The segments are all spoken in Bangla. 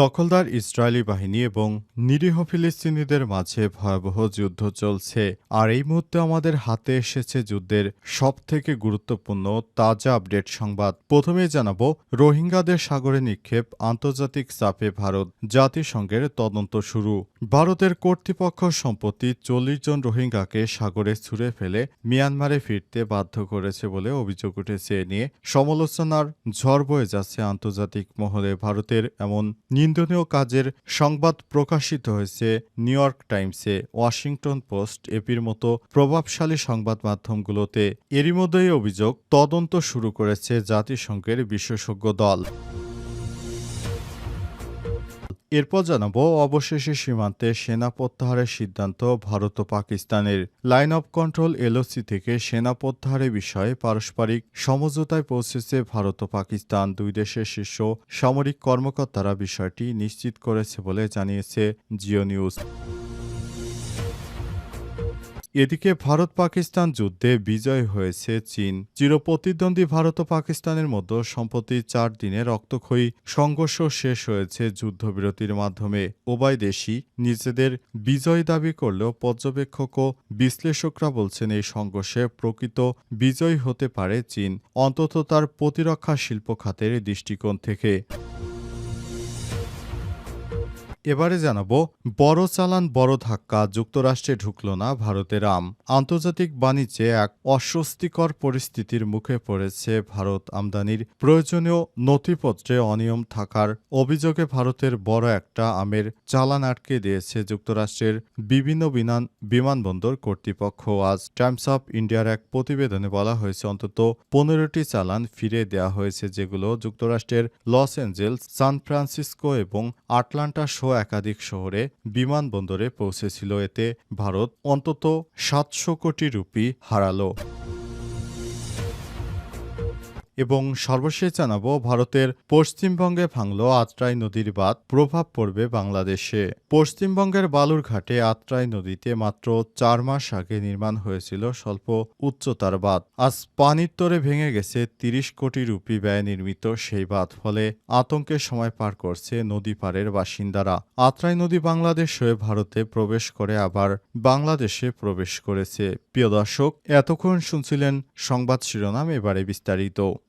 দখলদার ইসরায়েলি বাহিনী এবং নিরীহ ফিলিস্তিনিদের মাঝে ভয়াবহ যুদ্ধ চলছে। আর এই মুহূর্তে আমাদের হাতে এসেছে যুদ্ধের সবথেকে গুরুত্বপূর্ণ তাজা আপডেট সংবাদ। প্রথমেই জানাব, রোহিঙ্গাদের সাগরে নিক্ষেপ আন্তর্জাতিক চাপে ভারত জাতিসংঘের তদন্ত শুরু। ভারতের কর্তৃপক্ষ সম্প্রতি চল্লিশ জন রোহিঙ্গাকে সাগরে ছুঁড়ে ফেলে মিয়ানমারে ফিরতে বাধ্য করেছে বলে অভিযোগ উঠেছে। এ নিয়ে সমালোচনার ঝড় বয়ে যাচ্ছে আন্তর্জাতিক মহলে ভারতের এমন নিন্দনীয় কাজের সংবাদ প্রকাশিত হয়েছে নিউ ইয়র্ক টাইমসে, ওয়াশিংটন পোস্ট, এপির মতো প্রভাবশালী সংবাদ মাধ্যমগুলোতে। এরই মধ্যেই অভিযোগ, তদন্ত শুরু করেছে জাতিসংঘের বিশেষজ্ঞ দল। এরপর জানাব, অবশেষে সীমান্তে সেনা প্রত্যাহারের সিদ্ধান্ত ভারত ও পাকিস্তানের লাইন অফ কন্ট্রোল এলওসি থেকে সেনা প্রত্যাহারের বিষয়ে পারস্পরিক সমঝোতায় পৌঁছেছে ভারত ও পাকিস্তান। দুই দেশের শীর্ষ সামরিক কর্মকর্তারা বিষয়টি নিশ্চিত করেছে বলে জানিয়েছে জিও নিউজ। এদিকে ভারত পাকিস্তান যুদ্ধে বিজয় হয়েছে চীন। চিরপ্রতিদ্বন্দ্বী ভারত ও পাকিস্তানের মধ্যে সম্প্রতি চার দিনে রক্তক্ষয়ী সংঘর্ষ শেষ হয়েছে যুদ্ধবিরতির মাধ্যমে। উভয় দেশই নিজেদের বিজয় দাবি করলেও পর্যবেক্ষক ও বিশ্লেষকরা বলছেন এই সংঘর্ষে প্রকৃত বিজয় হতে পারে চীন, অন্তত তার প্রতিরক্ষা শিল্প খাতের দৃষ্টিকোণ থেকে। এবারে জানাব, বড় চালান, বড় ধাক্কা, যুক্তরাষ্ট্রে ঢুকল না ভারতের আম। আন্তর্জাতিক বাণিজ্যে এক অস্বস্তিকর পরিস্থিতির মুখে পড়েছে ভারত আমদানির প্রয়োজনীয় নথিপত্রে অনিয়ম থাকার অভিযোগে ভারতের বড় একটা আমের চালান আটকে দিয়েছে যুক্তরাষ্ট্রের বিভিন্ন বিমান বিমানবন্দর কর্তৃপক্ষ। আজ টাইমস অফ ইন্ডিয়ার এক প্রতিবেদনে বলা হয়েছে, অন্তত পনেরোটি চালান ফিরে দেয়া হয়েছে, যেগুলো যুক্তরাষ্ট্রের লস অ্যাঞ্জেলস, সান ফ্রান্সিসকো এবং আটলান্টা সহ একাধিক শহরে বিমানবন্দরে পৌঁছেছিল। এতে ভারত অন্তত সাতশো কোটি রুপি হারালো। এবং সর্বশেষ জানাব, ভারতের পশ্চিমবঙ্গে ভাঙল আত্রাই নদীর বাঁধ, প্রভাব পড়বে বাংলাদেশে। পশ্চিমবঙ্গের বালুরঘাটে আত্রাই নদীতে মাত্র চার মাস আগে নির্মাণ হয়েছিল স্বল্প উচ্চতার বাঁধ। আজ পানির তরে ভেঙে গেছে তিরিশ কোটি রুপি ব্যয় নির্মিত সেই বাঁধ, ফলে আতঙ্কের সময় পার করছে নদী পাড়ের বাসিন্দারা। আত্রাই নদী বাংলাদেশ হয়ে ভারতে প্রবেশ করে আবার বাংলাদেশে প্রবেশ করেছে। প্রিয় দর্শক, এতক্ষণ শুনছিলেন সংবাদ শিরোনাম, এবারে বিস্তারিত।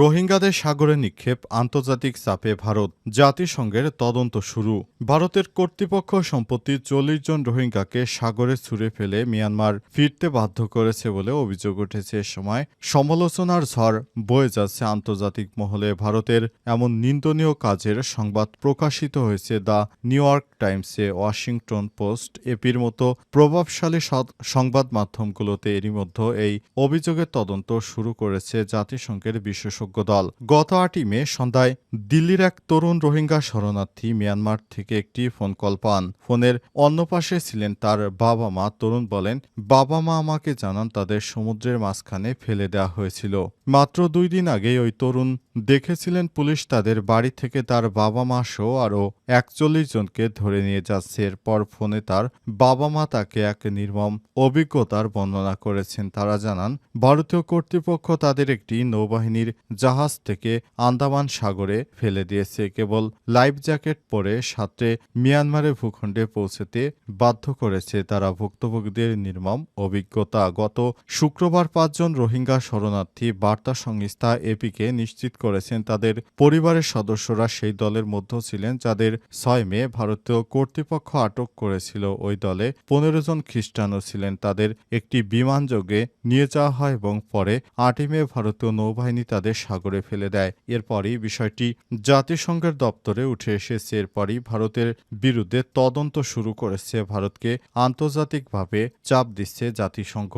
রোহিঙ্গাদের সাগরে নিক্ষেপ আন্তর্জাতিক চাপে ভারত। জাতিসংঘের তদন্ত শুরু। ভারতের কর্তৃপক্ষ সম্প্রতি চল্লিশ জন রোহিঙ্গাকে সাগরে ছুঁড়ে ফেলে মিয়ানমার ফিরতে বাধ্য করেছে বলে অভিযোগ উঠেছে। এ সময় সমালোচনার ঝড় বয়ে যাচ্ছে আন্তর্জাতিক মহলে। ভারতের এমন নিন্দনীয় কাজের সংবাদ প্রকাশিত হয়েছে দ্য নিউ ইয়র্ক টাইমসে। ওয়াশিংটন পোস্ট এপির মতো প্রভাবশালী সংবাদ মাধ্যমগুলোতে এরই মধ্যে এই অভিযোগের তদন্ত শুরু করেছে জাতিসংঘের বিশেষজ্ঞ দল। গত আটই মে সন্ধ্যায় দিল্লির এক তরুণ রোহিঙ্গা শরণার্থী মিয়ানমার থেকে একটি ফোন কল পান। ফোনের অন্য পাশে ছিলেন তার বাবা মা। তরুণ বলেন, বাবা মা আমাকে জানান তাদের সমুদ্রের মাঝখানে ফেলে দেওয়া হয়েছিল। মাত্র দুই দিন আগে ওই তরুণ দেখেছিলেন পুলিশ তাদের বাড়ি থেকে তার বাবা মা সহ আরও একচল্লিশ জনকে ধরে নিয়ে যাচ্ছে। এরপর ফোনে তার বাবা মা তাকে এক নির্মম অভিজ্ঞতার বর্ণনা করেছেন। তারা জানান, ভারতীয় কর্তৃপক্ষ তাদের একটি নৌবাহিনীর জাহাজ থেকে আন্দামান সাগরে ফেলে দিয়েছে। কেবল লাইফ জ্যাকেট পরে সাথে মিয়ানমারে ভূখণ্ডে পৌঁছতে বাধ্য করেছে তারা ভুক্তভোগীদের নির্মম অভিজ্ঞতা। গত শুক্রবার পাঁচজন রোহিঙ্গা শরণার্থী বার্তা সংস্থা এপিকে নিশ্চিত করেছেন তাদের পরিবারের সদস্যরা সেই দলের মধ্যে ছিলেন যাদের ছয় মে ভারতীয় কর্তৃপক্ষ আটক করেছিল। ওই দলে পনেরো জন খ্রিস্টানও ছিলেন। তাদের একটি বিমানযোগে নিয়ে যাওয়া হয় এবং পরে আটই মে ভারতীয় নৌবাহিনী তাদের সাগরে ফেলে দেয়। এরপরই বিষয়টি জাতিসংঘের দপ্তরে উঠে এসেছে। এরপরই ভারতের বিরুদ্ধে তদন্ত শুরু করেছে। ভারতকে আন্তর্জাতিকভাবে চাপ দিচ্ছে জাতিসংঘ।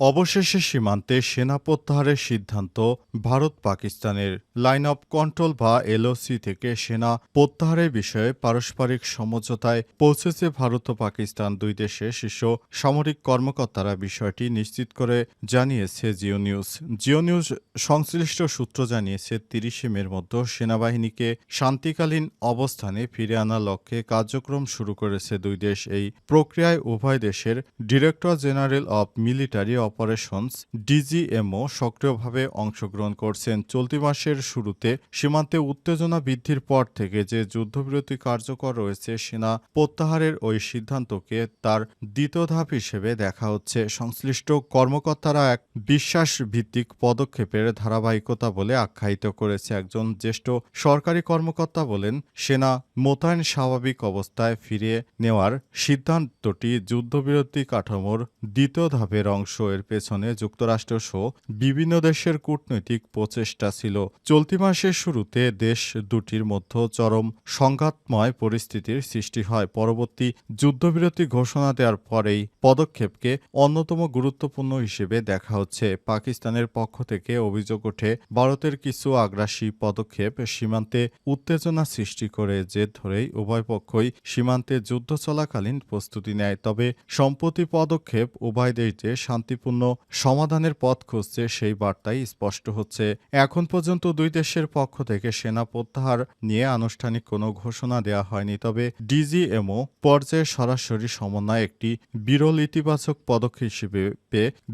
অবশেষে সীমান্তে সেনা প্রত্যাহারের সিদ্ধান্ত, ভারত পাকিস্তানের লাইন অফ কন্ট্রোল বা এলওসি থেকে সেনা প্রত্যাহারের বিষয়ে পারস্পরিক সমঝোতায় পৌঁছেছে ভারত ও পাকিস্তান দুই দেশের শীর্ষ সামরিক কর্মকর্তারা বিষয়টি নিশ্চিত করে জানিয়েছে জিও নিউজ জিও নিউজ সংশ্লিষ্ট সূত্র জানিয়েছে, তিরিশে মের মধ্যে সেনাবাহিনীকে শান্তিকালীন অবস্থানে ফিরে আনার লক্ষ্যে কার্যক্রম শুরু করেছে দুই দেশ। এই প্রক্রিয়ায় উভয় দেশের director general of military operations DGMO সক্রিয়ভাবে অংশগ্রহণ করছেন। চলতি মাসের শুরুতে সীমান্তে উত্তেজনা বৃদ্ধির পর থেকে যে যুদ্ধবিরতি কার্যকর রয়েছে, সেনা প্রত্যাহারের ওই সিদ্ধান্তকে তার দ্বিতীয় ধাপ হিসেবে দেখা হচ্ছে। সংশ্লিষ্ট কর্মকর্তারা এক বিশ্বাস ভিত্তিক পদক্ষেপের ধারাবাহিকতা বলে আখ্যায়িত করেছে। একজন জ্যেষ্ঠ সরকারি কর্মকর্তা বলেন, সেনা মোতায়েন স্বাভাবিক অবস্থায় ফিরিয়ে নেওয়ার সিদ্ধান্তটি যুদ্ধবিরতি কাঠামোর দ্বিতীয় ধাপের অংশ এর পেছনে যুক্তরাষ্ট্র সহ বিভিন্ন দেশের কূটনৈতিক প্রচেষ্টা ছিল। চলতি মাসের শুরুতে দেশ দুটির মধ্যে চরম সংঘাতময় পরিস্থিতির সৃষ্টি হয়। পরবর্তী যুদ্ধবিরতি ঘোষণা দেওয়ার পরেই পদক্ষেপকে অন্যতম গুরুত্বপূর্ণ হিসেবে দেখা হচ্ছে। পাকিস্তানের পক্ষ থেকে অভিযোগ ওঠে, ভারতের কিছু আগ্রাসী পদক্ষেপ সীমান্তে উত্তেজনা সৃষ্টি করে যে ধরেই উভয় পক্ষই সীমান্তে যুদ্ধ চলাকালীন প্রস্তুতি নেয়। তবে সম্প্রতি পদক্ষেপ উভয় দেশ যে শান্তিপূর্ণ সমাধানের পথ খুঁজছে সেই বার্তাই স্পষ্ট হচ্ছে। এখন পর্যন্ত দুই দেশের পক্ষ থেকে সেনা প্রত্যাহার নিয়ে আনুষ্ঠানিক কোনো ঘোষণা দেওয়া হয়নি, তবে ডিজিএমও পর্যায়ে সরাসরি সমন্বয় একটি বিরল ইতিবাচক পদক্ষেপ হিসেবে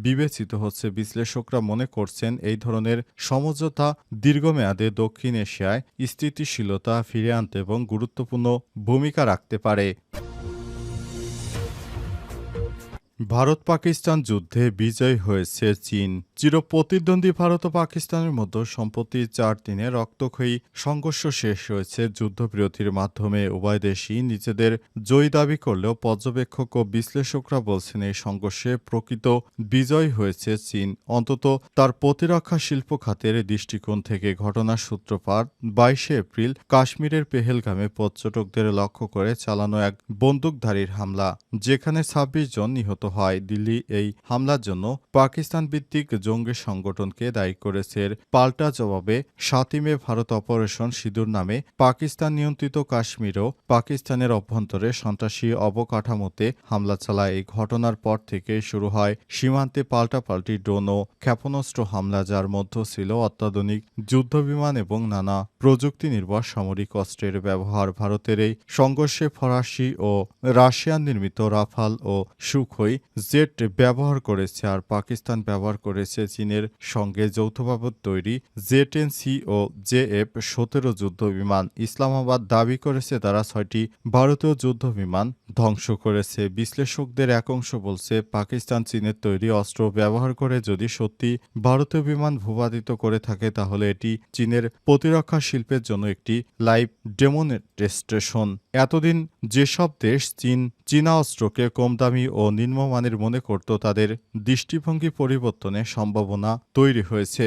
বিবেচিত হচ্ছে। বিশ্লেষকরা মনে করছেন এই ধরনের সমঝোতা দীর্ঘমেয়াদে দক্ষিণ এশিয়ায় স্থিতিশীলতা ফিরে আনতে এবং গুরুত্বপূর্ণ ভূমিকা রাখতে পারে। ভারত পাকিস্তান যুদ্ধে বিজয় হয়েছে চীন। চিরপ্রতিদ্বন্দ্বী ভারত ও পাকিস্তানের মধ্যে সম্প্রতি চার দিনে রক্তক্ষয়ী সংঘর্ষ শেষ হয়েছে যুদ্ধবিরতির মাধ্যমে। উভয় দেশই নিজেদের জয়ী দাবি করলেও পর্যবেক্ষক ও বিশ্লেষকরা বলছেন এই সংঘর্ষে প্রকৃত বিজয় হয়েছে চীন। অন্তত তার প্রতিরক্ষা শিল্প খাতের দৃষ্টিকোণ থেকে ঘটনার সূত্রপাত বাইশে এপ্রিল কাশ্মীরের পেহেলগামে পর্যটকদের লক্ষ্য করে চালানো এক বন্দুকধারীর হামলা, যেখানে ছাব্বিশ জন নিহত হয়। দিল্লি এই হামলার জন্য পাকিস্তান ভিত্তিক জঙ্গি সংগঠনকে দায়ী করেছে পাল্টা জবাবে সাতই মে ভারত অপারেশন সিঁদুর নামে পাকিস্তান নিয়ন্ত্রিত কাশ্মীরও পাকিস্তানের অভ্যন্তরে সন্ত্রাসী অবকাঠামোতে হামলা চালায়। এই ঘটনার পর থেকে শুরু হয় সীমান্তে পাল্টাপাল্টি ড্রোন ও ক্ষেপণাস্ত্র হামলা, যার মধ্যে ছিল অত্যাধুনিক যুদ্ধবিমান এবং নানা প্রযুক্তি নির্ভর সামরিক অস্ত্রের ব্যবহার। ভারতের এই সংঘর্ষে ফরাসি ও রাশিয়ান নির্মিত রাফাল ও সুখই জেট ব্যবহার করেছে আর পাকিস্তান ব্যবহার করেছে চীনের সঙ্গে যৌথভাবে তৈরি জেটেন সি ও জে এফ সতেরো যুদ্ধ বিমান। ইসলামাবাদ দাবি করেছে তারা ছয়টি ভারতীয় যুদ্ধ বিমান ধ্বংস করেছে। বিশ্লেষকদের এক অংশ বলছে, পাকিস্তান চীনের তৈরি অস্ত্র ব্যবহার করে যদি সত্যি ভারতীয় বিমান ভূপাতিত করে থাকে, তাহলে এটি চীনের প্রতিরক্ষা শিল্পের জন্য একটি লাইভ ডেমনস্ট্রেশন এতদিন যেসব দেশ চীন চীনা অস্ত্রকে কম দামি ও নিম্নমানের মনে করত তাদের দৃষ্টিভঙ্গি পরিবর্তনের সম্ভাবনা তৈরি হয়েছে।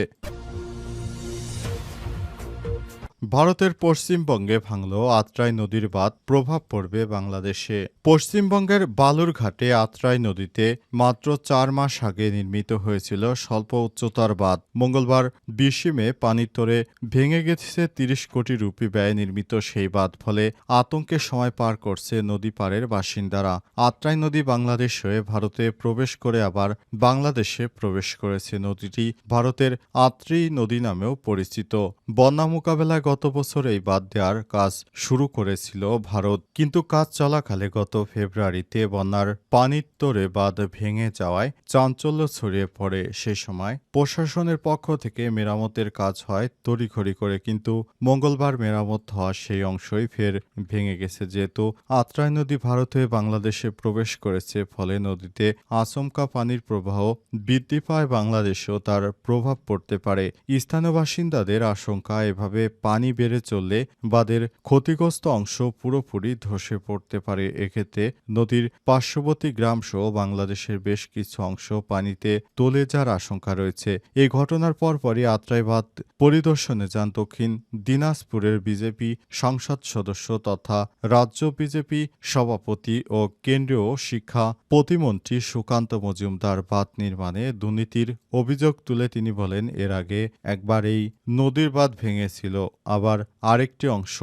ভারতের পশ্চিমবঙ্গে ভাঙল আত্রাই নদীর বাঁধ প্রভাব পড়বে বাংলাদেশে। পশ্চিমবঙ্গের বালুরঘাটে আত্রাই নদীতে মাত্র চার মাস আগে নির্মিত হয়েছিল স্বল্প উচ্চতার বাঁধ। মঙ্গলবার বিশে মে পানির তোরে ভেঙে গেছে তিরিশ কোটি রুপি ব্যয়ে নির্মিত সেই বাঁধ, ফলে আতঙ্কের সময় পার করছে নদী পাড়ের বাসিন্দারা। আত্রাই নদী বাংলাদেশ হয়ে ভারতে প্রবেশ করে আবার বাংলাদেশে প্রবেশ করেছে নদীটি, ভারতের আত্রি নদী নামেও পরিচিত। বন্যা মোকাবেলায় গত বছর এই বাদ দেওয়ার কাজ শুরু করেছিল ভারত। কিন্তু কাজ চলাকালে গত ফেব্রুয়ারিতে বন্যার পানির তোরে বাঁধ ভেঙে যাওয়ায় চাঞ্চল্য ছড়িয়ে পড়ে সে সময়। প্রশাসনের পক্ষ থেকে মেরামতের কাজ হয় তড়িঘড়ি করে, কিন্তু মঙ্গলবার মেরামত হওয়া সেই অংশই ফের ভেঙে গেছে। যেহেতু আত্রাই নদী ভারত হয়ে বাংলাদেশে প্রবেশ করেছে, ফলে নদীতে আচমকা পানির প্রবাহ বৃদ্ধি পায়, বাংলাদেশেও তার প্রভাব পড়তে পারে। স্থানীয় বাসিন্দাদের আশঙ্কা, এভাবে পানি পানি বেড়ে চললে বাঁধের ক্ষতিগ্রস্ত অংশ পুরোপুরি ধসে পড়তে পারে। এক্ষেত্রে নদীর পার্শ্ববর্তী গ্রামসহ বাংলাদেশের বেশ কিছু অংশ পানিতে তলে যাওয়ার আশঙ্কা রয়েছে। এই ঘটনার পরপরই আত্রাই বাঁধ পরিদর্শনে যান দক্ষিণ দিনাজপুরের বিজেপি সংসদ সদস্য তথা রাজ্য বিজেপি সভাপতি ও কেন্দ্রীয় শিক্ষা প্রতিমন্ত্রী সুকান্ত মজুমদার বাঁধ নির্মাণে দুর্নীতির অভিযোগ তুলে তিনি বলেন, এর আগে একবার এই নদীর বাঁধ ভেঙেছিল। আবার আরেকটি অংশ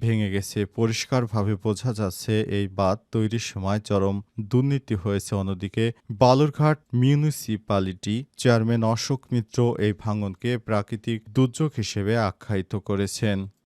ভেঙে গেছে। পরিষ্কারভাবে বোঝা যাচ্ছে এই বাঁধ তৈরির সময় চরম দুর্নীতি হয়েছে। অন্যদিকে বালুরঘাট মিউনিসিপালিটি চেয়ারম্যান অশোক মিত্র এই ভাঙনকে প্রাকৃতিক দুর্যোগ হিসেবে আখ্যায়িত করেছেন।